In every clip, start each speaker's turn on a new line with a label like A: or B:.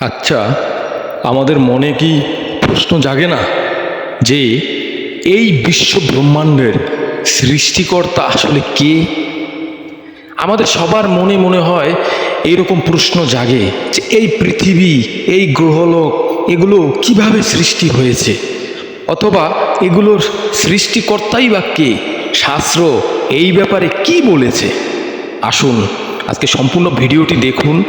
A: আচ্ছা আমাদের মনে কি প্রশ্ন জাগে না যে এই বিশ্ব ব্রহ্মাণ্ডের সৃষ্টিকর্তা আসলে কে? আমাদের সবার মনে মনে হয় এরকম প্রশ্ন জাগে যে এই পৃথিবী, এই গ্রহলোক, এগুলো কীভাবে সৃষ্টি হয়েছে? অথবা এগুলোর সৃষ্টিকর্তাই বা কে? শাস্ত্র এই ব্যাপারে কি বলেছে? আসুন, আজকে সম্পূর্ণ ভিডিওটি দেখুন।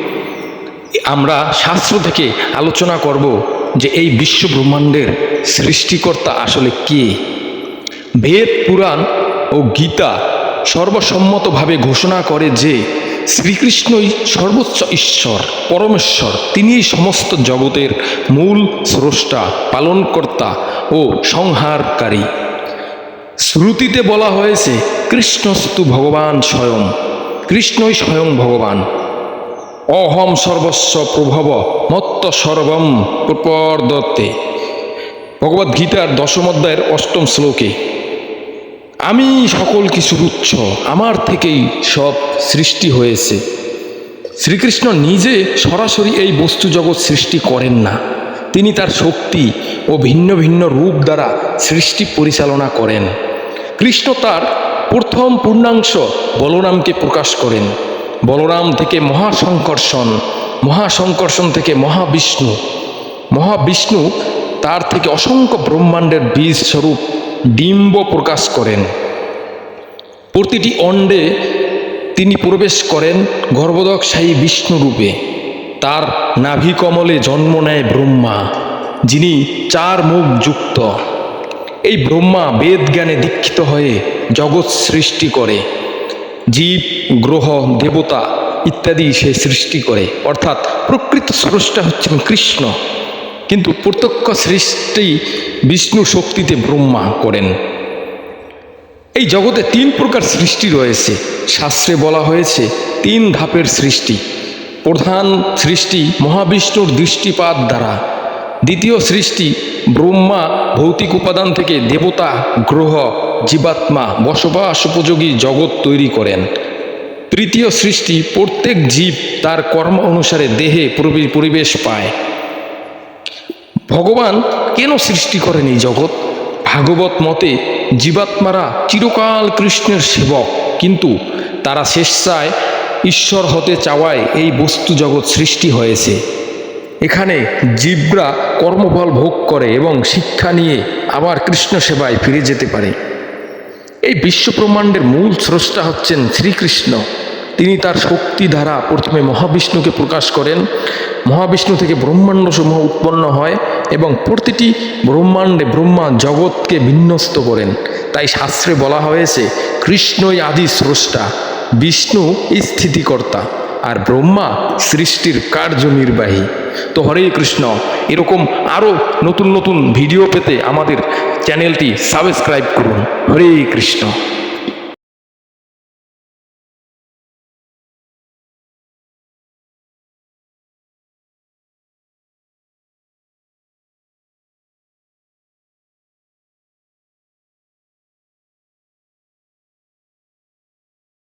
A: আমরা শাস্ত্র থেকে আলোচনা করব যে এই বিশ্ব ব্রহ্মাণ্ডের সৃষ্টিকর্তা আসলে কে? বেদ, পুরাণ ও গীতা সর্বসম্মতভাবে ঘোষণা করে যে শ্রীকৃষ্ণই সর্বোচ্চ ঈশ্বর, পরমেশ্বর। তিনিই সমস্ত জগতের মূল স্রষ্টা, পালনকর্তা ও সংহারকারী। শ্রুতিতে বলা হয়েছে, কৃষ্ণস্তু ভগবান স্বয়ং। কৃষ্ণই স্বয়ং ভগবান। অহম সর্বস্ব প্রভব মত্ত সর্বম প্রপর্দত্তে ভগবদ্ গীতার দশম অধ্যায়ের অষ্টম শ্লোকে, আমি সকল কিছুর উৎস আমার থেকেই সব সৃষ্টি হয়েছে। শ্রীকৃষ্ণ নিজে সরাসরি এই বস্তু জগৎ সৃষ্টি করেন না। তিনি তার শক্তি ও ভিন্ন ভিন্ন রূপ দ্বারা সৃষ্টি পরিচালনা করেন। কৃষ্ণ তার প্রথম পূর্ণাংশ বলরামকে প্রকাশ করেন। বলরাম থেকে মহাসংকর্ষণ মহাসংকর্ষণ থেকে মহাবিষ্ণু। মহাবিষ্ণু তার থেকে অসংখ্য ব্রহ্মাণ্ডের বীজ স্বরূপ ডিম্ব প্রকাশ করেন। প্রতিটি অণ্ডে তিনি প্রবেশ করেন গর্ভদকশায়ী বিষ্ণু রূপে। তার নাভিকমলে জন্ম নেয় ব্রহ্মা, যিনি চার মুখ যুক্ত। এই ব্রহ্মা বেদ জ্ঞানে দীক্ষিত হয়ে জগৎ সৃষ্টি করে। জীব, গ্রহ, দেবতা ইত্যাদি সে সৃষ্টি করে। অর্থাৎ প্রকৃত স্রষ্টা হচ্ছেন কৃষ্ণ। কিন্তু প্রত্যক্ষ সৃষ্টি বিষ্ণু শক্তিতে ব্রহ্মা করেন। এই জগতে তিন প্রকার সৃষ্টি রয়েছে। শাস্ত্রে বলা হয়েছে, তিন ধাপের সৃষ্টি। প্রধান সৃষ্টি মহাবিষ্ণুর দৃষ্টিপাত দ্বারা। দ্বিতীয় সৃষ্টি ব্রহ্মা ভৌতিক উপাদান থেকে দেবতা, গ্রহ জীবাত্মা বসবাস উপযোগী জগৎ তৈরি করেন। তৃতীয় সৃষ্টি, প্রত্যেক জীব তার কর্ম অনুসারে দেহে পরিবেশ পায়। ভগবান কেন সৃষ্টি করেন এই জগৎ? ভাগবত মতে জীবাত্মারা চিরকাল কৃষ্ণের সেবক, কিন্তু তারা স্বেচ্ছায় ঈশ্বর হতে চাওয়ায় এই বস্তু জগৎ সৃষ্টি হয়েছে। এখানে জীবরা কর্মফল ভোগ করে এবং শিক্ষা নিয়ে আবার কৃষ্ণ সেবায় ফিরে যেতে পারে। এই বিশ্বব্রহ্মাণ্ডের মূল স্রষ্টা হচ্ছেন শ্রীকৃষ্ণ। তিনি তার শক্তি দ্বারা প্রথমে মহাবিষ্ণুকে প্রকাশ করেন। মহাবিষ্ণু থেকে ব্রহ্মাণ্ড সমূহ উৎপন্ন হয় এবং প্রতিটি ব্রহ্মাণ্ডে ব্রহ্মা জগৎকে বিন্যস্ত করেন। তাই শাস্ত্রে বলা হয়েছে, কৃষ্ণই আদি স্রষ্টা, বিষ্ণু স্থিতিকর্তা, আর ব্রহ্মা সৃষ্টির কার্যনির্বাহী। তো হরে কৃষ্ণ। এরকম আরও নতুন নতুন ভিডিও পেতে আমাদের চ্যানেলটি সাবস্ক্রাইব করুন। হরে কৃষ্ণ।